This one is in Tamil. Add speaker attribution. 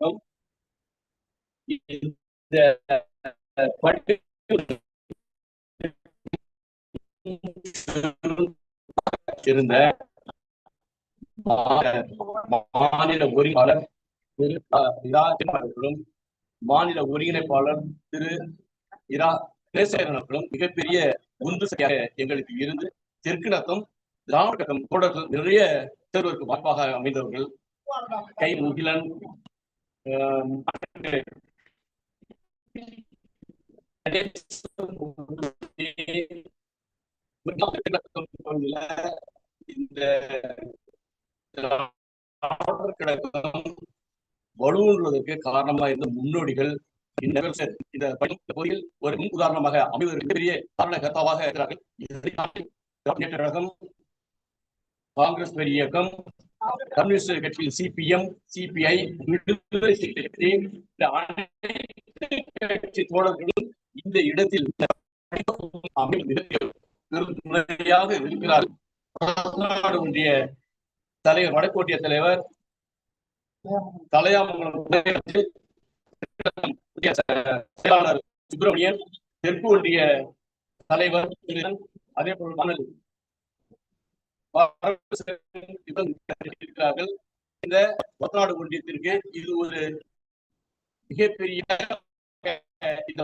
Speaker 1: வணக்கம் இந்த இருந்த மாநில ஒருங்கிணைப்பாளர் திரு அ, அவர்களும் மாநில ஒருங்கிணைப்பாளர் திரு இரா கேசவன் அவர்களும் மிகப்பெரிய உந்து சரியாக எங்களுக்கு இருந்து தெற்கிணக்கம் திராவிட கட்டம் தோழர்கள் நிறைய தேர்வதற்கு வாய்ப்பாக அமைந்தவர்கள் கை முகிலன் Um, இந்த கழகம் வலுவுள்ளதற்கு காரணமா இருந்த முன்னோடிகள் இந்த பகுதியில் ஒரு முன் உதாரணமாக அமைவதற்கு பெரிய காரணகர்த்தாவாக இருக்கிறார்கள். காங்கிரஸ் பெரிய இயக்கம் கம்யூனிஸ்ட் கட்சியில் சிபிஎம் சிபிஐ விடுதலை கட்சி இந்த அனைத்து கட்சி தோழர்களும் இந்த இடத்தில் அமைய இருக்கிறார். தமிழ்நாடு ஒன்றிய தலைவர் வடக்கோட்டிய தலைவர் தலையாமங்கலம் செயலாளர் சுப்பிரமணியன் தெற்கு ஒன்றிய தலைவர் அதே போல் மணல் அறிவித்திருக்கிறார்கள் இந்த ஒத்தநாடு ஒன்றியத்திற்கு இது ஒரு மிகப்பெரிய இந்த